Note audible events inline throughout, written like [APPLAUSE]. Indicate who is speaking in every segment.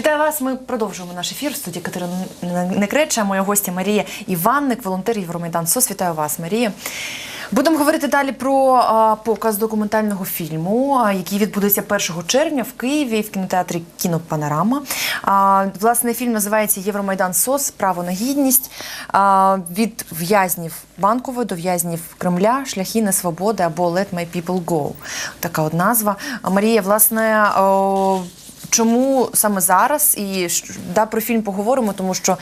Speaker 1: Вітаю вас. Ми продовжуємо наш ефір в студії Катерина Некреча. Моя гостя Марія Іванник, волонтер Євромайдан СОС. Вітаю вас, Марія. Будемо говорити далі про а, показ документального фільму, а, який відбудеться 1 червня в Києві в кінотеатрі Кінопанорама. А, власне, фільм називається Євромайдан СОС Право на гідність а, від в'язнів Банкової до в'язнів Кремля, шляхи несвободи або Let my people go. Така от назва. А, Марія, власне. о, Чому саме зараз і да, про фільм поговоримо, тому що е,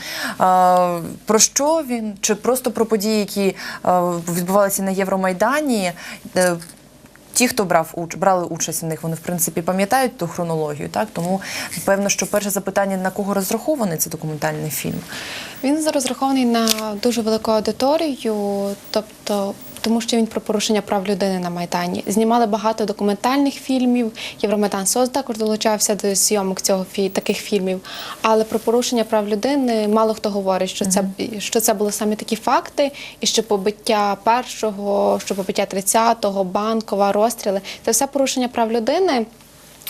Speaker 1: про що він, чи просто про події, які е, відбувалися на Євромайдані. Е, Ті, хто брав уч- брали участь в них, вони в принципі пам'ятають ту хронологію, так тому певно, що перше запитання на кого розрахований цей документальний фільм.
Speaker 2: Він розрахований на дуже велику аудиторію, тобто. Тому що він про порушення прав людини на майдані знімали багато документальних фільмів. Євромайдан СОС також долучався до зйомок цього таких фільмів. Але про порушення прав людини мало хто говорить, що це що це були саме такі факти, і що побиття першого, що побиття 30-го, банкова, розстріли це все порушення прав людини.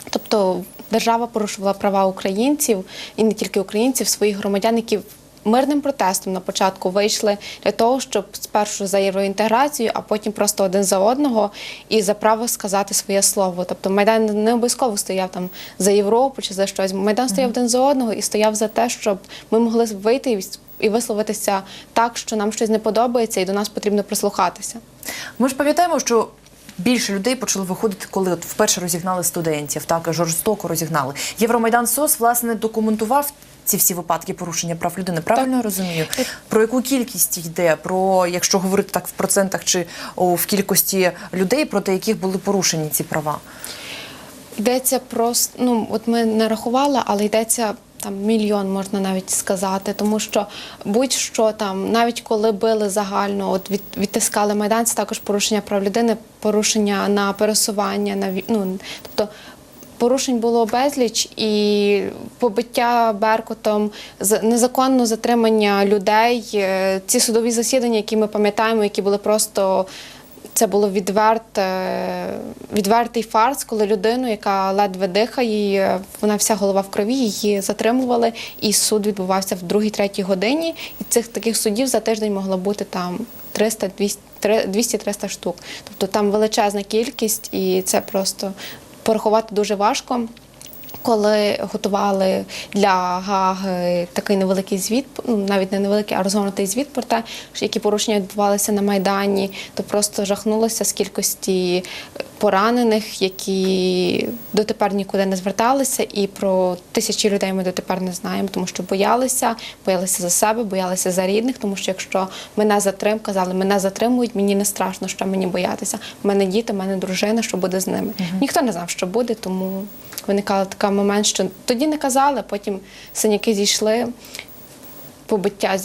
Speaker 2: Тобто держава порушувала права українців і не тільки українців, своїх громадян, які мирним протестом на початку вийшли для того, щоб спершу за євроінтеграцію, а потім просто один за одного і за право сказати своє слово. Тобто Майдан не обов'язково стояв там за Європу чи за щось. Майдан стояв один за одного і стояв за те, щоб ми могли вийти і і висловитися так, що нам щось не подобається, і до нас потрібно прислухатися.
Speaker 1: Ми ж пам'ятаємо, що більше людей почали виходити, коли от вперше розігнали студентів, так жорстоко розігнали. Євромайдан СОС власне документував. Ці всі випадки порушення прав людини, правильно я розумію? Про яку кількість йде? Про якщо говорити так в процентах чи о, в кількості людей, проти яких були порушені ці права?
Speaker 2: Йдеться просто, ну от ми не рахували, але йдеться там мільйон, можна навіть сказати, тому що будь-що там, навіть коли били загально, от від, відтискали майдан, це також порушення прав людини, порушення на пересування, на ну, тобто. Порушень було безліч і побиття беркутом, незаконне затримання людей, е, ці судові засідання, які ми пам'ятаємо, які були просто це було відверте, відвертий фарс, коли людину, яка ледве дихає, вона вся голова в крові, її затримували, і суд відбувався в другій-третій годині. І цих таких судів за тиждень могло бути там 300 200-300 штук. Тобто там величезна кількість, і це просто порахувати дуже важко. Коли готували для Гаги такий невеликий звіт, ну навіть не невеликий, а розгорнутий звіт про те, які порушення відбувалися на майдані, то просто жахнулося з кількості поранених, які дотепер нікуди не зверталися, і про тисячі людей ми дотепер не знаємо, тому що боялися, боялися за себе, боялися за рідних, тому що якщо мене затрим, казали, мене затримують, мені не страшно, що мені боятися. У мене діти, у мене дружина, що буде з ними. Ніхто не знав, що буде, тому виникав такий момент, що тоді не казали, потім синяки зійшли, побиття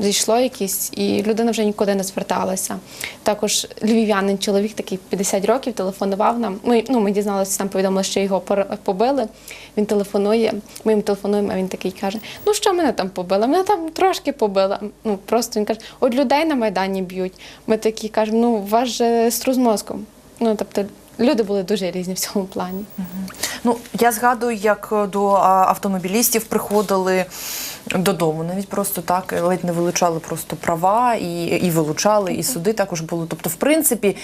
Speaker 2: зійшло якісь, і людина вже нікуди не зверталася. Також львів'янин чоловік, такий 50 років, телефонував нам. Ми, ну, ми дізналися, там повідомили, що його побили. Він телефонує, ми йому телефонуємо, а він такий каже: Ну що мене там побили? Мене там трошки побили. Ну просто він каже, от людей на Майдані б'ють. Ми такі кажемо, ну у вас же струс мозком. Ну тобто люди були дуже різні в цьому плані.
Speaker 1: Ну я згадую, як е, до автомобілістів приходили додому, навіть просто так ледь не вилучали просто права і, і вилучали, і суди також були. Тобто, в принципі.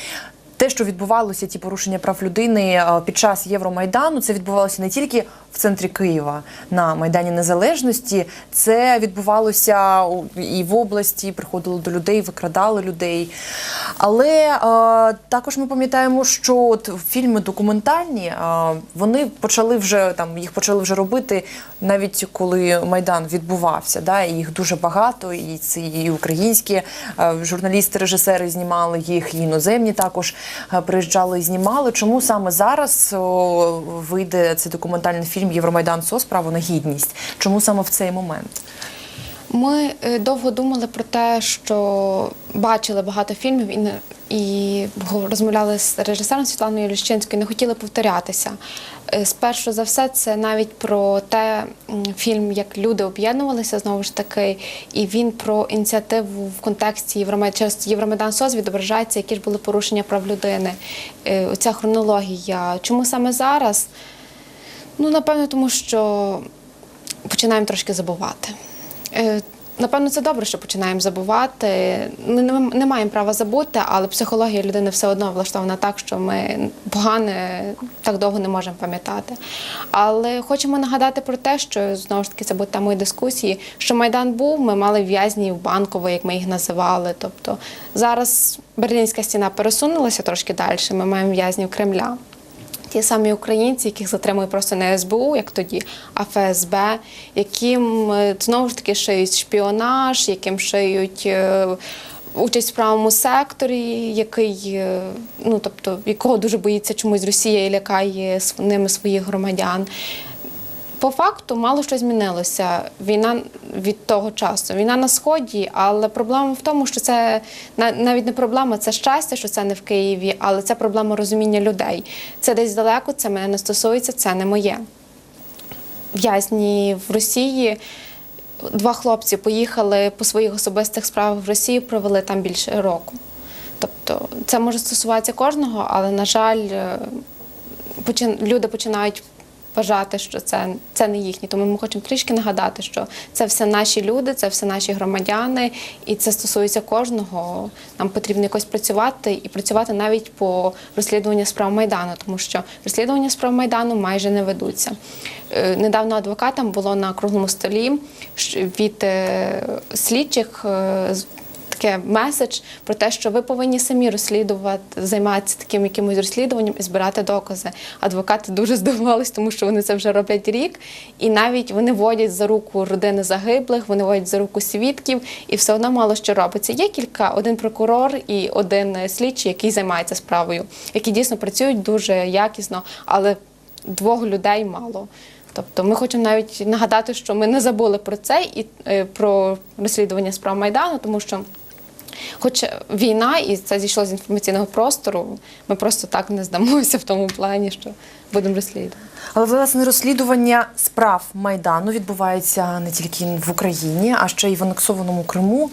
Speaker 1: Те, що відбувалося, ті порушення прав людини е, під час Євромайдану, це відбувалося не тільки в центрі Києва на Майдані Незалежності, це відбувалося і в області, приходили до людей, викрадали людей. Але е, також ми пам'ятаємо, що от фільми документальні е, вони почали вже там їх почали вже робити навіть коли майдан відбувався. Да, і їх дуже багато, і ці і українські е, журналісти, режисери знімали їх, і іноземні також приїжджали і знімали. Чому саме зараз вийде цей документальний фільм Євромайдан СОС право на гідність? Чому саме в цей момент?
Speaker 2: Ми е, довго думали про те, що бачили багато фільмів і і розмовляли з режисером Світланою Ліщинською, не хотіли повторятися. Е, Спершу за все, це навіть про те фільм, як люди об'єднувалися знову ж таки, і він про ініціативу в контексті Євромайдан через СОС відображається, які ж були порушення прав людини. Е, Оця хронологія. Чому саме зараз? Ну, напевно, тому що починаємо трошки забувати. Напевно, це добре, що починаємо забувати. Ми не маємо права забути, але психологія людини все одно влаштована так, що ми погане так довго не можемо пам'ятати. Але хочемо нагадати про те, що знову ж таки це буде темою дискусії, що Майдан був, ми мали в'язнів банково, як ми їх називали. Тобто зараз Берлінська стіна пересунулася трошки далі. Ми маємо в'язнів Кремля. Ті самі українці, яких затримує просто не СБУ, як тоді, а ФСБ, яким е, знову ж таки шиють шпіонаж, яким шиють е, участь в правому секторі, який, е, ну тобто, якого дуже боїться чомусь Росія і лякає ними своїх громадян. По факту мало що змінилося. Війна від того часу. Війна на сході, але проблема в тому, що це навіть не проблема, це щастя, що це не в Києві, але це проблема розуміння людей. Це десь далеко, це мене не стосується, це не моє. В'язні в Росії. Два хлопці поїхали по своїх особистих справах в Росію, провели там більше року. Тобто це може стосуватися кожного, але, на жаль, е, люди починають вважати, що це, це не їхні. Тому ми хочемо трішки нагадати, що це все наші люди, це все наші громадяни, і це стосується кожного. Нам потрібно якось працювати і працювати навіть по розслідуванню справ Майдану, тому що розслідування справ Майдану майже не ведуться. Е, Недавно адвокатам було на круглому столі від е, слідчих. Таке меседж про те, що ви повинні самі розслідувати, займатися таким якимось розслідуванням і збирати докази. Адвокати дуже здивувались, тому що вони це вже роблять рік, і навіть вони водять за руку родини загиблих, вони водять за руку свідків, і все одно мало що робиться. Є кілька, один прокурор і один слідчий, який займається справою, які дійсно працюють дуже якісно, але двох людей мало. Тобто ми хочемо навіть нагадати, що ми не забули про це і е, про розслідування справ Майдану, тому що, хоч війна, і це зійшло з інформаційного простору, ми просто так не здамося в тому плані, що будемо розслідувати.
Speaker 1: Але власне розслідування справ майдану відбувається не тільки в Україні, а ще й в анексованому Криму.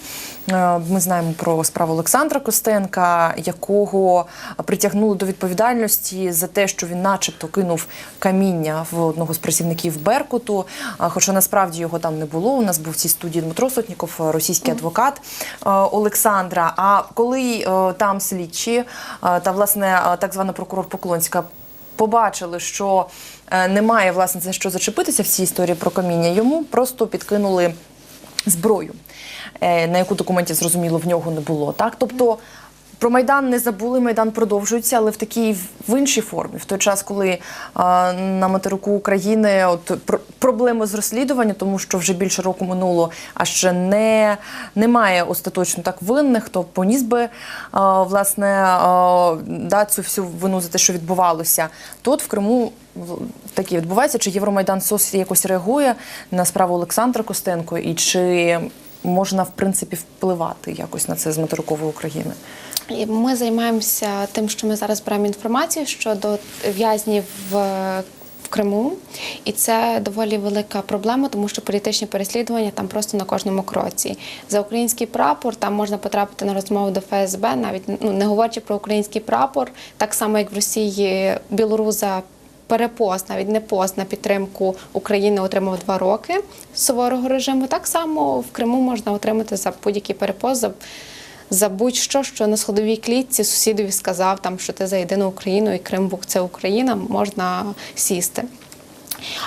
Speaker 1: Е, Ми знаємо про справу Олександра Костенка, якого притягнули до відповідальності за те, що він, начебто, кинув каміння в одного з працівників Беркуту. Хоча насправді його там не було. У нас був в цій студії Дмитро Сотніков, російський адвокат е, Олександра. А коли е, там слідчі е, та власне е, так звана прокурор Поклонська побачили, що е, немає власне за що зачепитися в цій історії про каміння, йому просто підкинули зброю, е, на яку документів зрозуміло в нього не було. Так, тобто. Про майдан не забули, майдан продовжується, але в такій в іншій формі. В той час, коли а, на материку України от пр- проблеми з розслідуванням, тому що вже більше року минуло, а ще не немає остаточно так винних, хто поніс би а, власне а, да, цю всю вину за те, що відбувалося. Тут в Криму таке відбувається. Чи Євромайдан СОС якось реагує на справу Олександра Костенко, і чи можна в принципі впливати якось на це з материкової України?
Speaker 2: Ми займаємося тим, що ми зараз беремо інформацію щодо в'язнів в Криму, і це доволі велика проблема, тому що політичні переслідування там просто на кожному кроці. За український прапор там можна потрапити на розмову до ФСБ, навіть ну не говорячи про український прапор, так само як в Росії білоруза. Перепост, навіть не пост на підтримку України отримав два роки суворого режиму. Так само в Криму можна отримати за будь-який перепост, за за будь-що, що на сходовій клітці сусідові сказав, там, що ти за єдину Україну і Крим бук це Україна, можна сісти.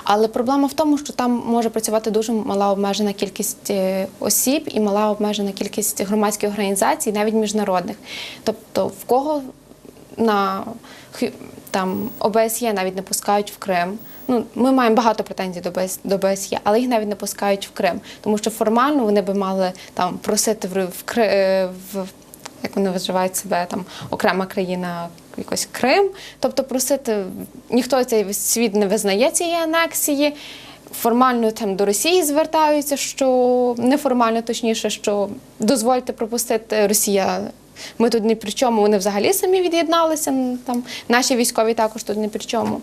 Speaker 2: Але проблема в тому, що там може працювати дуже мала обмежена кількість е, осіб і мала обмежена кількість громадських організацій, навіть міжнародних. Тобто, в кого на там ОБСЄ навіть не пускають в Крим. Ну, ми маємо багато претензій до БС, до БСЄ, але їх навіть не пускають в Крим, тому що формально вони би мали там просити в, в, е, в як вони вважають себе там окрема країна, якось Крим. Тобто просити ніхто цей світ не визнає цієї анексії. Формально там до Росії звертаються, що неформально, точніше, що дозвольте пропустити Росія. Ми тут ні при чому. Вони взагалі самі від'єдналися. Там наші військові також тут ні при чому.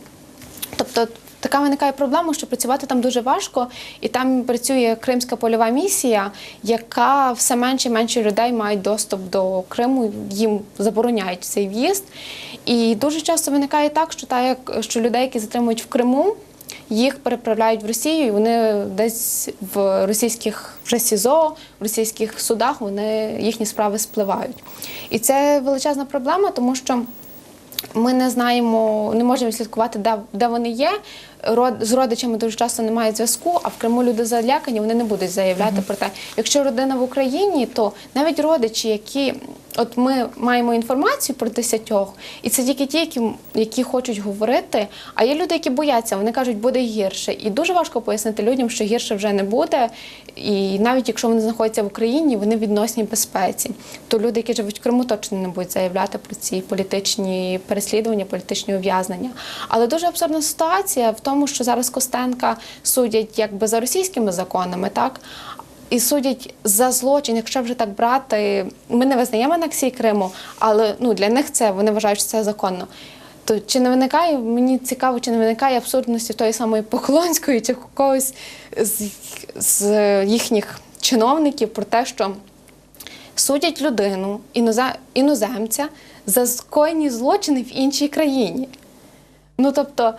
Speaker 2: Тобто така виникає проблема, що працювати там дуже важко, і там працює Кримська польова місія, яка все менше і менше людей мають доступ до Криму, їм забороняють цей в'їзд. І дуже часто виникає так, що так що людей, які затримують в Криму. Їх переправляють в Росію, і вони десь в російських вже СІЗО, в російських судах вони їхні справи спливають. І це величезна проблема, тому що. Ми не знаємо, не можемо слідкувати, де, де вони є. З родичами дуже часто немає зв'язку, а в Криму люди залякані, вони не будуть заявляти про те. Якщо родина в Україні, то навіть родичі, які от ми маємо інформацію про десятьох, і це тільки ті, які, які хочуть говорити. А є люди, які бояться, вони кажуть, буде гірше. І дуже важко пояснити людям, що гірше вже не буде. І навіть якщо вони знаходяться в Україні, вони в відносній безпеці. То люди, які живуть в Криму, точно не будуть заявляти про ці політичні переслідування, політичні ув'язнення. Але дуже абсурдна ситуація в тому, що зараз Костенка судять якби за російськими законами, так. І судять за злочин, якщо вже так брати, ми не визнаємо анексії Криму, але ну для них це вони вважають, що це законно. То чи не виникає, мені цікаво, чи не виникає абсурдності тої самої Поклонської, чи когось з, з їхніх чиновників про те, що судять людину, іноземця, за скоєні злочини в іншій країні. Ну тобто.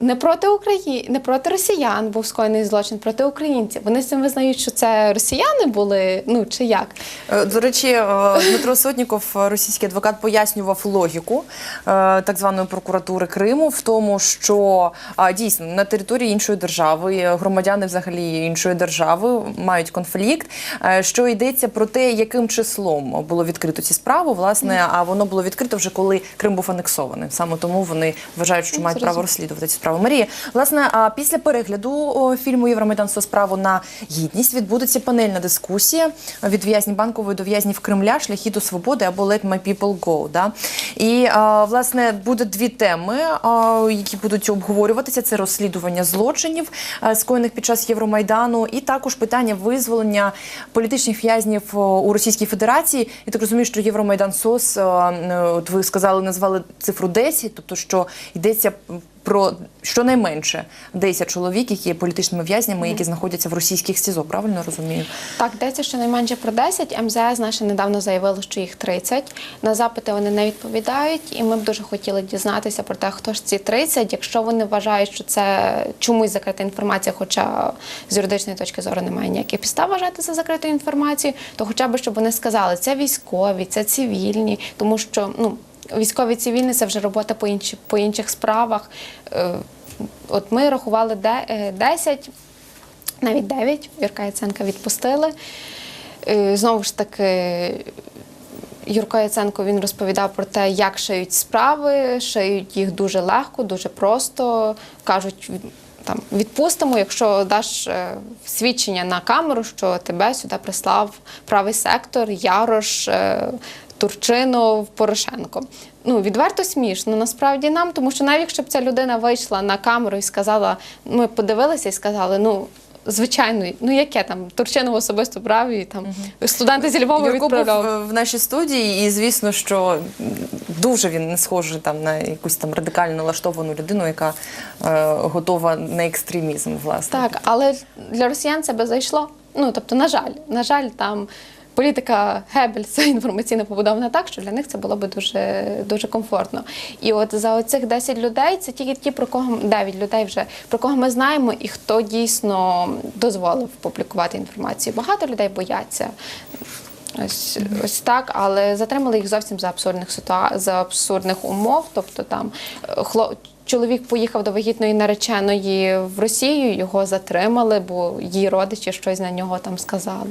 Speaker 2: Не проти України, не проти росіян був скоєний злочин, проти українців. Вони з цим визнають, що це росіяни були, ну чи як?
Speaker 1: Е, До речі, е, Дмитро Сотніков, російський адвокат, пояснював логіку е, так званої прокуратури Криму в тому, що дійсно на території іншої держави громадяни взагалі іншої держави мають конфлікт. Що йдеться про те, яким числом було відкрито ці справи, власне, а воно було відкрито вже коли Крим був анексований. Саме тому вони вважають, що
Speaker 2: Ну,
Speaker 1: мають право розслідувати ці справи. Марія, власне, після перегляду фільму Євромайдан «100 справу на гідність відбудеться панельна дискусія від в'язнів банкової до в'язнів Кремля, шляхи до свободи або Let my people go. Да? І власне буде дві теми, які будуть обговорюватися: це розслідування злочинів, скоєних під час Євромайдану, і також питання визволення політичних в'язнів у Російській Федерації. Я так розумію, що Євромайдан СОС, е, от ви сказали, назвали цифру 10, тобто що йдеться про щонайменше 10 чоловік, які є політичними в'язнями, які знаходяться в російських СІЗО. Правильно розумію?
Speaker 2: Так, йдеться щонайменше про 10. МЗС наше недавно заявило, що їх 30. На запити вони не відповідають, і ми б дуже хотіли дізнатися про те, хто ж ці 30. Якщо вони вважають, що це чомусь закрита інформація, хоча з юридичної точки зору немає ніяких підстав вважати за закритою інформацією, то хоча б щоб вони сказали, це військові, це цивільні, тому що ну. Військові цивільні це вже робота по інші по інших справах. Е, От ми рахували е, 10, навіть 9. Юрка Яценка відпустили. Е, Знову ж таки, Юрко Яценко він розповідав про те, як шиють справи, шиють їх дуже легко, дуже просто. Кажуть, там відпустимо, якщо даш е, свідчення на камеру, що тебе сюди прислав правий сектор, Ярош, е, Турчинов, Порошенко. Ну, відверто смішно насправді нам, тому що навіть якщо б ця людина вийшла на камеру і сказала, ми подивилися і сказали, ну. Звичайно, ну яке там Турчинов особисто брав і там студенти зі Львова
Speaker 1: був
Speaker 2: відправляв.
Speaker 1: е, в нашій студії, і звісно, що дуже він не схожий там на якусь там радикально налаштовану людину, яка е, готова на екстремізм, власне.
Speaker 2: Так, але для росіян це би зайшло. Ну тобто, на жаль, на жаль, там політика Геббельса [LAUGHS] інформаційно побудована так, що для них це було би дуже дуже комфортно. І от за оцих 10 людей це тільки ті, про кого 9 людей вже про кого ми знаємо, і хто дійсно дозволив публікувати інформацію. Багато людей бояться. Ось, ось так, але затримали їх зовсім за абсурдних ситуа... за абсурдних умов. Тобто там е, хло... чоловік поїхав до вагітної нареченої в Росію, його затримали, бо її родичі щось на нього там сказали.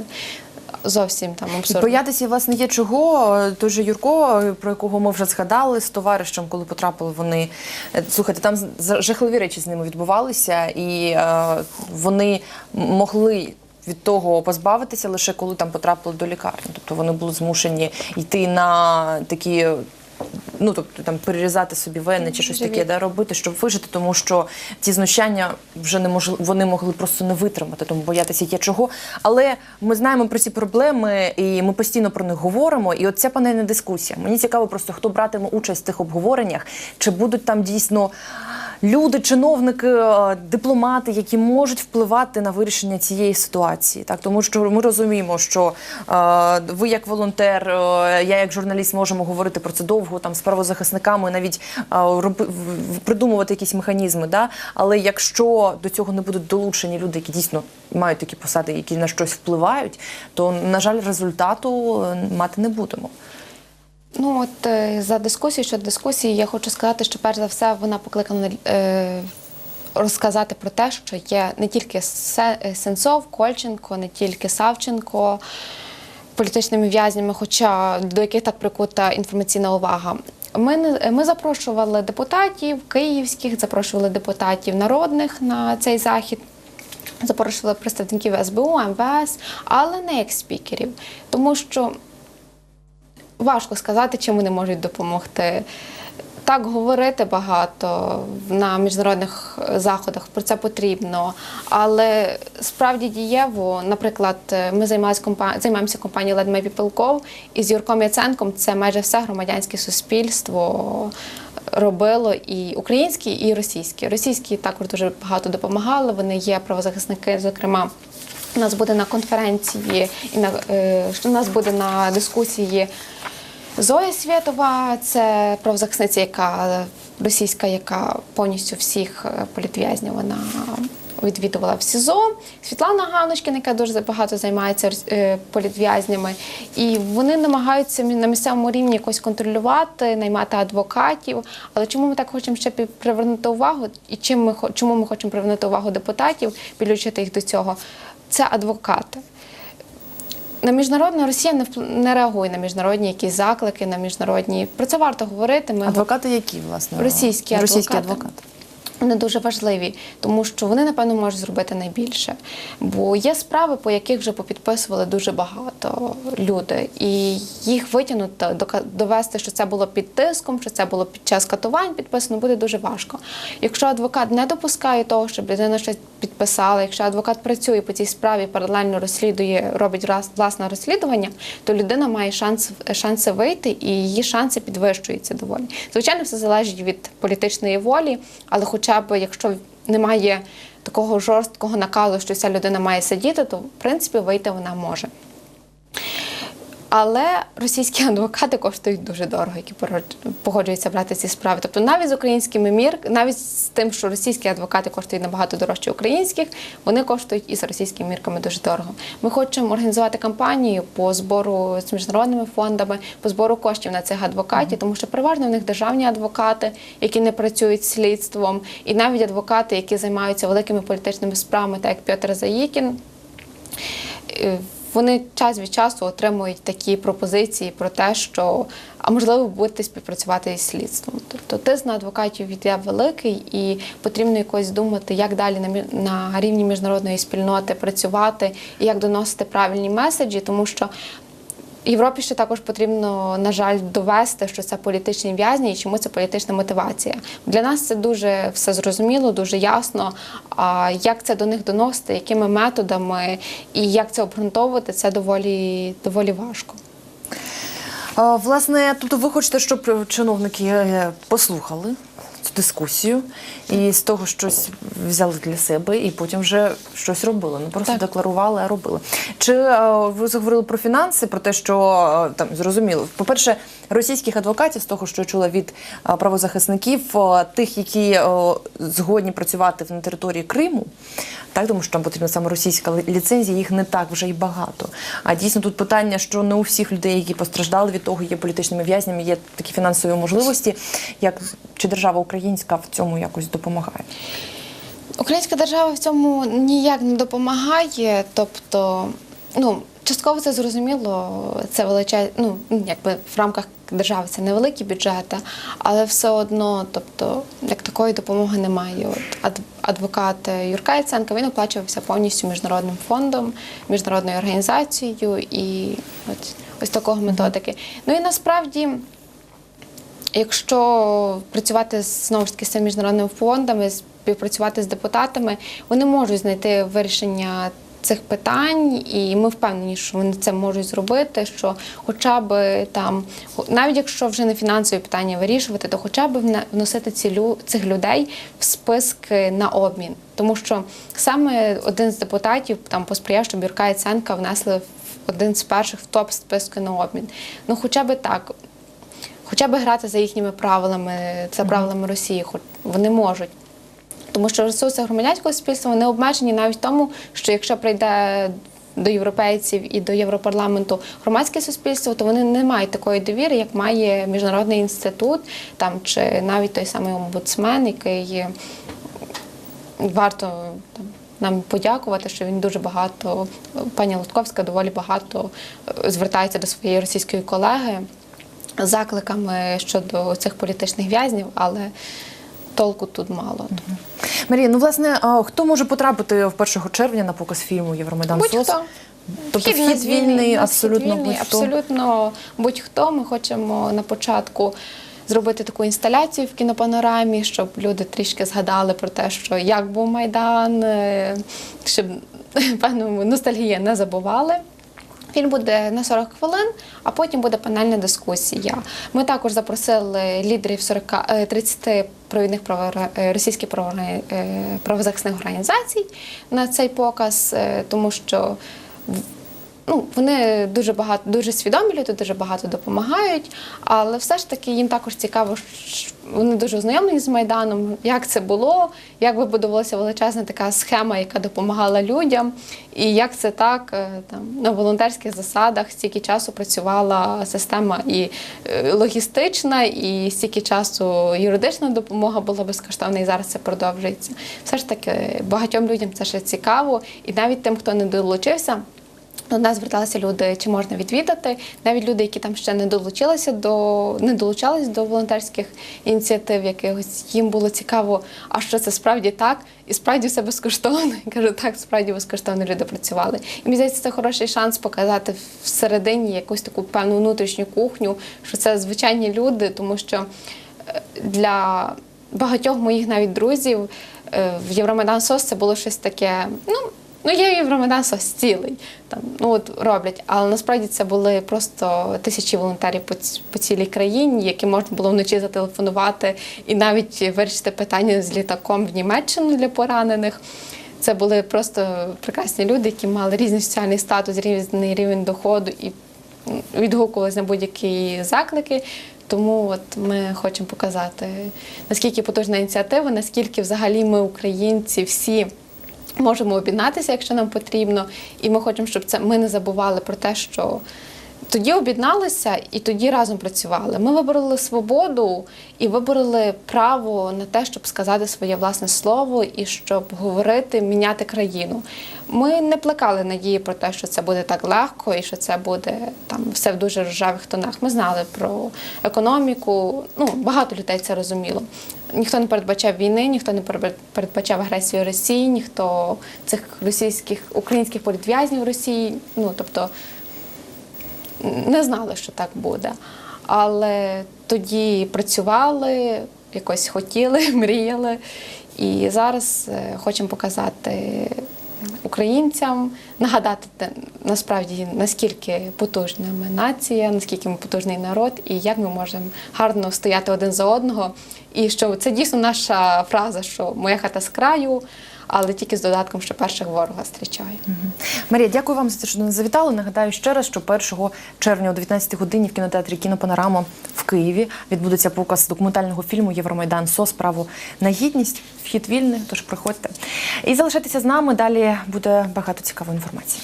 Speaker 2: Зовсім там абсурдно.
Speaker 1: боятися, власне, є чого. Той же Юрко, про якого ми вже згадали з товаришем, коли потрапили вони. е, Слухайте, там жахливі речі з ними відбувалися, і е, вони могли. Від того позбавитися лише коли там потрапили до лікарні. Тобто вони були змушені йти на такі, ну тобто там перерізати собі вени чи щось таке, да, робити, щоб вижити, тому що ці знущання вже не мож... вони могли просто не витримати, тому боятися є чого. Але ми знаємо про ці проблеми, і ми постійно про них говоримо. І от ця панельна дискусія. Мені цікаво, просто хто братиме участь в тих обговореннях, чи будуть там дійсно. Люди, чиновники, е, дипломати, які можуть впливати на вирішення цієї ситуації. Так, тому що ми розуміємо, що е, ви як волонтер, е, я як журналіст можемо говорити про це довго там з правозахисниками, навіть е, придумувати якісь механізми. Да? Але якщо до цього не будуть долучені люди, які дійсно мають такі посади, які на щось впливають, то на жаль, результату мати не будемо.
Speaker 2: Ну от е, за дискусію щодо дискусії, я хочу сказати, що перш за все вона покликана е, розказати про те, що є не тільки е, Сенцов, Кольченко, не тільки Савченко політичними в'язнями, хоча до яких так прикута інформаційна увага. Ми, ми запрошували депутатів київських, запрошували депутатів народних на цей захід. Запрошували представників СБУ, МВС, але не як спікерів, тому що важко сказати, чим вони можуть допомогти. Так говорити багато на міжнародних е, заходах про це потрібно, але справді дієво, наприклад, е, ми займаємося компа- займаємося компанією Let My People і з Юрком Яценком це майже все громадянське суспільство робило і українське, і російське. Російські також дуже багато допомагали. Вони є правозахисники, зокрема. У нас буде на конференції і на е, у нас буде на дискусії Зоя Свєтова, це правозахисниця, яка російська, яка повністю всіх е, політв'язнів вона відвідувала в СІЗО. Світлана Ганочкіна, яка дуже багато займається е, політв'язнями. І вони намагаються на місцевому рівні якось контролювати, наймати адвокатів. Але чому ми так хочемо ще привернути увагу? І чим ми чому ми хочемо привернути увагу депутатів, підключити їх до цього? Це адвокати. На міжнародне Росія не не реагує на міжнародні якісь заклики, на міжнародні про це варто говорити. Ми
Speaker 1: Адвокати які, власне?
Speaker 2: Російські
Speaker 1: Російські
Speaker 2: адвокати. Вони дуже важливі, тому що вони, напевно, можуть зробити найбільше. Бо є справи, по яких вже попідписували дуже багато люди, і їх витягнути, довести, що це було під тиском, що це було під час катувань підписано, буде дуже важко. Якщо адвокат не допускає того, щоб людина щось підписала, якщо адвокат працює по цій справі, паралельно розслідує, робить власне розслідування, то людина має шанс, шанси вийти, і її шанси підвищуються доволі. Звичайно, все залежить від політичної волі, але хоча б якщо немає такого жорсткого накалу, що ця людина має сидіти, то в принципі вийти вона може. Але російські [LAUGHS] адвокати коштують дуже дорого, які погоджуються брати ці справи. Тобто навіть з українськими мір, навіть з тим, що російські адвокати коштують набагато дорожче українських, вони коштують і з російськими мірками дуже дорого. Ми хочемо організувати кампанію по збору з міжнародними фондами, по збору коштів на цих адвокатів, тому що переважно в них державні адвокати, які не працюють слідством, і навіть адвокати, які займаються великими політичними справами, так як Петр Заїкін. Вони час від часу отримують такі пропозиції про те, що а можливо будете співпрацювати із слідством. Тобто тиск на адвокатів йде великий, і потрібно якось думати, як далі на на рівні міжнародної спільноти працювати і як доносити правильні меседжі, тому що Європі ще також потрібно, на жаль, довести, що це політичні в'язні і чому це політична мотивація. Для нас це дуже все зрозуміло, дуже ясно. А як це до них доносити, якими методами і як це обґрунтовувати, це доволі доволі важко.
Speaker 1: Власне, тобто ви хочете, щоб чиновники е, послухали цю дискусію і з того щось взяли для себе, і потім вже щось робили. Не просто
Speaker 2: Так.
Speaker 1: декларували, а робили. Чи е, ви заговорили про фінанси, про те, що е, там зрозуміло, по-перше, російських адвокатів, з того, що я чула від е, правозахисників, тих, які згодні працювати на території Криму, так тому що там потрібна саме російська ліцензія, їх не так вже й багато. А дійсно тут питання, що не у всіх людей, які постраждали від того, є політичними в'язнями, є такі фінансові можливості. Як чи держава українська в цьому якось допомагає?
Speaker 2: Українська держава в цьому ніяк не допомагає. Тобто, ну частково це зрозуміло, це величезне, ну якби в рамках держави це невеликі бюджети, але все одно, тобто, як такої допомоги немає. От адвокат Юрка Яценка він оплачувався повністю міжнародним фондом, міжнародною організацією і от ось такого методики. Ну і насправді. Якщо працювати знову ж таки з цими міжнародними фондами, співпрацювати з депутатами, вони можуть знайти вирішення цих питань, і ми впевнені, що вони це можуть зробити. Що, хоча б там, навіть якщо вже не фінансові питання вирішувати, то хоча б вносити ці цих людей в списки на обмін. Тому що саме один з депутатів там посприяв, щоб Юрка і Ценка внесли в один з перших в топ списку на обмін. Ну, хоча б так. Хоча б грати за їхніми правилами, за правилами Росії, хоч вони можуть. Тому що ресурси громадянського суспільства вони обмежені навіть в тому, що якщо прийде до європейців і до Європарламенту громадське суспільство, то вони не мають такої довіри, як має міжнародний інститут, там чи навіть той самий омбудсмен, який варто там. Нам подякувати, що він дуже багато, пані Лутковська доволі багато е, звертається до своєї російської колеги закликами щодо цих політичних в'язнів, але толку тут мало.
Speaker 1: Марія, ну власне, а хто може потрапити в 1 червня на показ фільму Євромайдан СОС?
Speaker 2: Будь-хто.
Speaker 1: Тобто
Speaker 2: в
Speaker 1: вхід вільний, абсолютно будь-хто.
Speaker 2: абсолютно будь-хто. Ми хочемо на початку зробити таку інсталяцію в кінопанорамі, щоб люди трішки згадали про те, що як був Майдан, е, щоб [LAUGHS] певно ностальгія не забували. Фільм буде на 40 хвилин, а потім буде панельна дискусія. Ми також запросили лідерів 40, е, 30 провідних право- е, російських е, правозахисних організацій на цей показ, е, тому що ну, вони дуже багато, дуже свідомі люди, дуже багато допомагають, але все ж таки їм також цікаво, ш- вони дуже ознайомлені з Майданом, як це було, як вибудувалася величезна така схема, яка допомагала людям, і як це так е, там на волонтерських засадах стільки часу працювала система і е, логістична, і стільки часу юридична допомога була безкоштовна, і зараз це продовжується. Все ж таки багатьом людям це ще цікаво, і навіть тим, хто не долучився. До нас зверталися люди, чи можна відвідати. Навіть люди, які там ще не долучилися до не долучались до волонтерських ініціатив, якихось їм було цікаво, а що це справді так, і справді все безкоштовно. Я кажу, так, справді безкоштовно люди працювали. І мені здається, це хороший шанс показати всередині якусь таку певну внутрішню кухню, що це звичайні люди, тому що е, для багатьох моїх навіть друзів е, в Євромайдан СОС це було щось таке. Ну, ну є Євромайдан СОС цілий. Там, ну от роблять. Але насправді це були просто тисячі волонтерів по, по цілій країні, які можна було вночі зателефонувати і навіть вирішити питання з літаком в Німеччину для поранених. Це були просто прекрасні люди, які мали різний соціальний статус, різний рівень доходу і відгукувалися на будь-які заклики. Тому от ми хочемо показати, наскільки потужна ініціатива, наскільки взагалі ми, українці, всі можемо об'єднатися, якщо нам потрібно. І ми хочемо, щоб це ми не забували про те, що тоді об'єдналися і тоді разом працювали. Ми вибороли свободу і вибороли право на те, щоб сказати своє власне слово і щоб говорити, міняти країну. Ми не плекали надії про те, що це буде так легко і що це буде там все в дуже рожевих тонах. Ми знали про економіку. Ну багато людей це розуміло. Ніхто не передбачав війни, ніхто не передбачав агресію Росії, ніхто цих російських українських політв'язнів Росії. Ну тобто не знали, що так буде. Але тоді працювали, якось хотіли, [LAUGHS] мріяли. І зараз е, хочемо показати українцям, нагадати насправді наскільки потужна ми нація, наскільки ми потужний народ, і як ми можемо гарно стояти один за одного. І що це дійсно наша фраза, що моя хата з краю, але тільки з додатком, що перших ворога зустрічає.
Speaker 1: Марія, дякую вам за те, що не завітали. Нагадаю ще раз, що 1 червня о 19 годині в кінотеатрі Кінопанорама в Києві відбудеться показ документального фільму Євромайдан СОС право на гідність. Вхід вільний, тож приходьте. І залишайтеся з нами. Далі буде багато цікавої інформації.